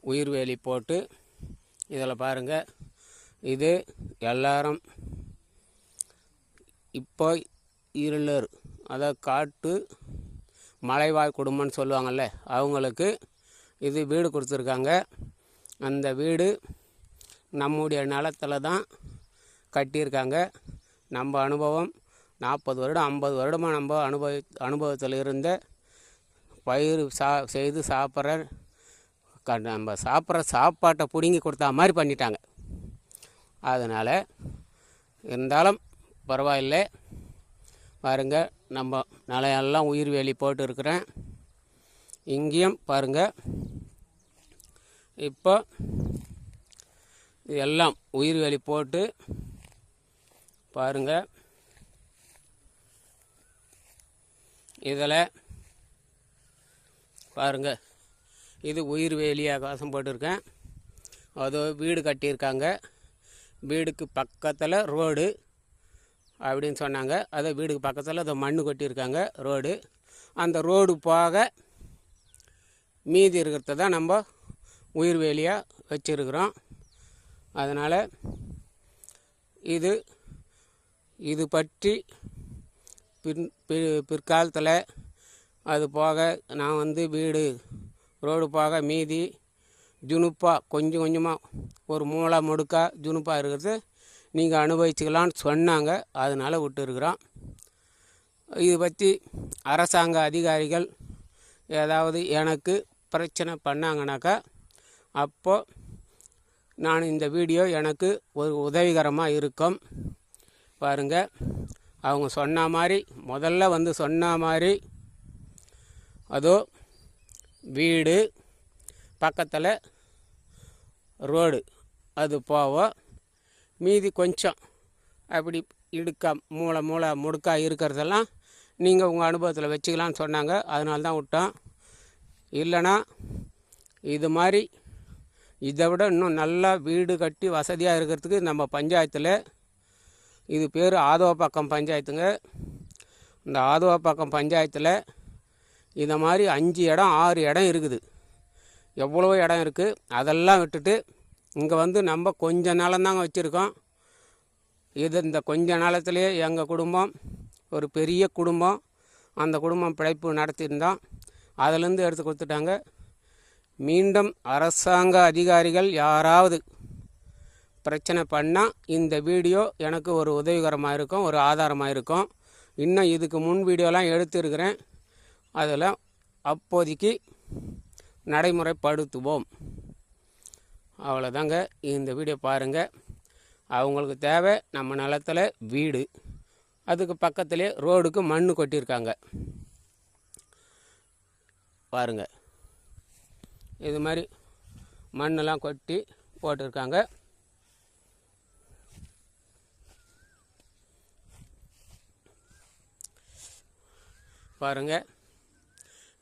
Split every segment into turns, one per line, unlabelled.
உயிர் வேலி போட்டு இதில் பாருங்கள் இது எல்லாரும் இப்போ இருளர் அதாவது காட்டு மலைவாழ் குடும்பம்னு சொல்லுவாங்கள்ல அவங்களுக்கு இது வீடு கொடுத்துருக்காங்க. அந்த வீடு நம்முடைய நிலத்தில் தான் கட்டியிருக்காங்க. நம்ம அனுபவம் நாற்பது வருடம் ஐம்பது வருடமாக நம்ம அனுபவி அனுபவத்தில் இருந்த பயிர் சா செய்து சாப்பிட்ற நம்ம சாப்பிட்ற சாப்பாட்டை பிடுங்கி கொடுத்தா மாதிரி பண்ணிட்டாங்க. அதனால் இருந்தாலும் பரவாயில்லை. பாருங்க நம்ம நிலையெல்லாம் உயிர் வேலி போட்டு இருக்கிறேன். இங்கேயும் பாருங்க இப்போ எல்லாம் உயிர் வேலி போட்டு பாருங்க. இதில் பாருங்கள் இது உயிர் வேலியாக காசம் போட்டிருக்கேன். அதோ வீடு கட்டியிருக்காங்க. வீடுக்கு பக்கத்தில் ரோடு அப்படின்னு சொன்னாங்க. அதை வீடுக்கு பக்கத்தில் அதை மண் கொட்டியிருக்காங்க ரோடு. அந்த ரோடு போக மீதி இருக்கிறத தான் நம்ம உயிர் வேலியாக வச்சுருக்குறோம். அதனால் இது இது பற்றி பின் பிற்காலத்தில் அது போக நான் வந்து வீடு ரோடு போக மீதி ஜுனுப்பாக கொஞ்சம் கொஞ்சமாக ஒரு மூளை முடுக்கா ஜுனுப்பாக இருக்கிறது நீங்கள் அனுபவிச்சுக்கலான்னு சொன்னாங்க. அதனால் விட்டுருக்குறோம். இது பற்றி அரசாங்க அதிகாரிகள் ஏதாவது எனக்கு பிரச்சனை பண்ணாங்கனாக்கா அப்போது நான் இந்த வீடியோ எனக்கு ஒரு உதவிகரமாக இருக்கும். பாருங்கள் அவங்க சொன்ன மாதிரி முதல்ல வந்து சொன்ன மாதிரி அதோ வீடு பக்கத்தில் ரோடு. அது போவோம் மீதி கொஞ்சம் அப்படி இடுக்கா மூளை மூளை முடுக்கா இருக்கிறதெல்லாம் நீங்கள் உங்கள் அனுபவத்தில் வச்சுக்கலான்னு சொன்னாங்க. அதனால தான் விட்டோம். இல்லைன்னா இது மாதிரி இதை விட இன்னும் நல்லா வீடு கட்டி வசதியாக இருக்கிறதுக்கு நம்ம பஞ்சாயத்தில் இது பேர் ஆதவப்பாக்கம் பஞ்சாயத்துங்க. இந்த ஆதவப்பாக்கம் பஞ்சாயத்தில் இதை மாதிரி அஞ்சு இடம் ஆறு இடம் இருக்குது. எவ்வளோ இடம் இருக்குது அதெல்லாம் விட்டுட்டு இங்கே வந்து நம்ம கொஞ்ச நிலந்தாங்க வச்சுருக்கோம். இது இந்த கொஞ்ச நிலத்துலேயே எங்கள் குடும்பம் ஒரு பெரிய குடும்பம். அந்த குடும்பம் பிழைப்பு நடத்தியிருந்தோம் அதிலேருந்து எடுத்து கொடுத்துட்டாங்க. மீண்டும் அரசாங்க அதிகாரிகள் யாராவது பிரச்சனை பண்ணால் இந்த வீடியோ எனக்கு ஒரு உதவிகரமாக இருக்கும் ஒரு ஆதாரமாக இருக்கும். இன்னும் இதுக்கு முன் வீடியோலாம் எடுத்துருக்கிறேன். அதில் அப்போதைக்கு நடைமுறைப்படுத்துவோம். அவ்வளோதாங்க. இந்த வீடியோ பாருங்கள் அவங்களுக்கு தேவை நம்ம நிலத்தில் வீடு. அதுக்கு பக்கத்துலேயே ரோடுக்கு மண் கொட்டியிருக்காங்க. பாருங்க. இது மாதிரி மண்ணெல்லாம் கொட்டி போட்டிருக்காங்க. பாருங்கள்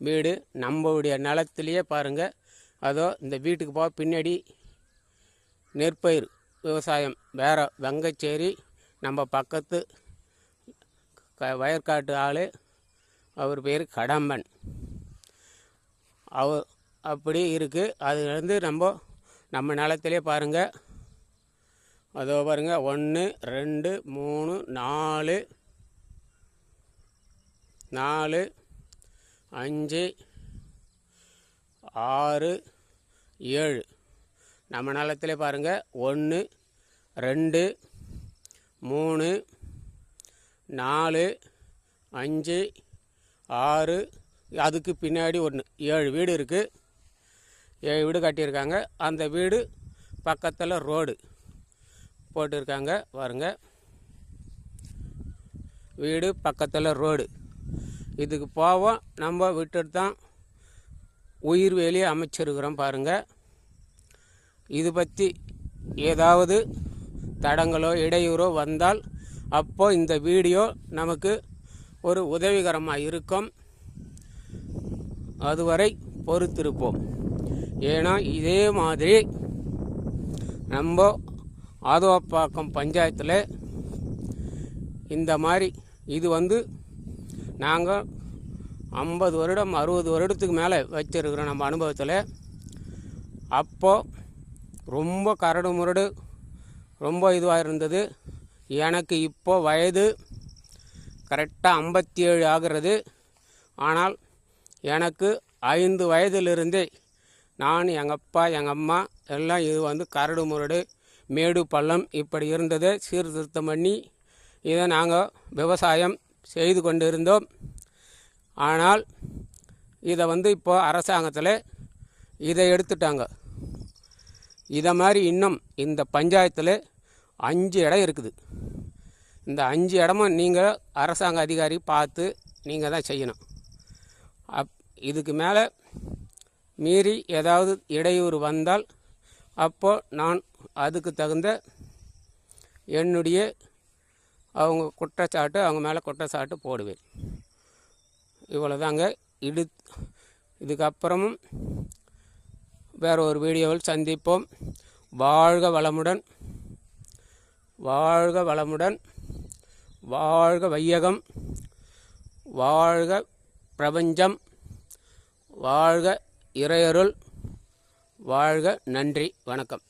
வீடு நம்மளுடைய நிலத்துலையே பாருங்கள் அதோ இந்த வீட்டுக்கு போக பின்னாடி நெற்பயிர் விவசாயம். வேறு வெங்கச்சேரி நம்ம பக்கத்து க வயற்காட்டு ஆள் அவர் பேர் கடம்பன். அவ அப்படி இருக்குது அதுலேருந்து நம்ம நம்ம நிலத்திலே பாருங்கள் அதோ பாருங்கள் ஒன்று ரெண்டு மூணு நாலு நாலு அஞ்சு ஆறு ஏழு. நம்ம நலத்தில் பாருங்கள் ஒன்று ரெண்டு மூணு நாலு அஞ்சு ஆறு. அதுக்கு பின்னாடி ஒன்று ஏழு வீடு இருக்குது ஏழு வீடு கட்டியிருக்காங்க. அந்த வீடு பக்கத்தில் ரோடு போட்டிருக்காங்க. பாருங்கள் வீடு பக்கத்தில் ரோடு. இதுக்கு போவோம் நம்ம விட்டுட்டு தான் உயிர் வேலி அமைச்சிருக்கிறோம் பாருங்கள் இது பற்றி ஏதாவது தடங்களோ இடையூறோ வந்தால் அப்போ இந்த வீடியோ நமக்கு ஒரு உதவிகரமாக இருக்கும். அதுவரை பொறுத்திருப்போம். ஏன்னா இதே மாதிரி நம்ம ஆதவப்பாக்கம் பஞ்சாயத்தில் இந்த மாதிரி இது வந்து நாங்கள் ஐம்பது வருடம் அறுபது வருடத்துக்கு மேலே வச்சுருக்கிறோம் நம்ம அனுபவத்தில் அப்போது ரொம்ப கரடு முரடு ரொம்ப இதுவாக இருந்தது. எனக்கு இப்போ வயது கரெக்டாக ஐம்பத்தி ஏழு ஆகிறது. ஆனால் எனக்கு ஐந்து வயதிலிருந்தே நான் எங்கள் அப்பா எங்கள் அம்மா எல்லாம் இது வந்து கரடு முரடு மேடு பள்ளம் இப்படி இருந்ததை. சீர்திருத்தம் பண்ணி இதை நாங்கள் விவசாயம் செய்து கொண்டு இருந்தோம் ஆனால் இதை வந்து இப்போ அரசாங்கத்தில் இதை எடுத்துட்டாங்க. இதை மாதிரி இன்னும் இந்த பஞ்சாயத்தில் அஞ்சு இடம் இருக்குது. இந்த அஞ்சு இடமும் நீங்கள் அரசாங்க அதிகாரி பார்த்து நீங்கள் தான் செய்யணும். அப் இதுக்கு மேலே மீறி ஏதாவது இடையூறு வந்தால் அப்போ நான் அதுக்கு தகுந்த என்னுடைய அவங்க குற்றச்சாட்டு அவங்க மேலே குற்றச்சாட்டு போடுவேன். இவ்வளோதாங்க இடு இதுக்கப்புறமும் வேறு ஒரு வீடியோவில் சந்திப்போம். வாழ்க வளமுடன். வாழ்க வளமுடன். வாழ்க வையகம். வாழ்க பிரபஞ்சம். வாழ்க இறையருள். வாழ்க நன்றி. வணக்கம்.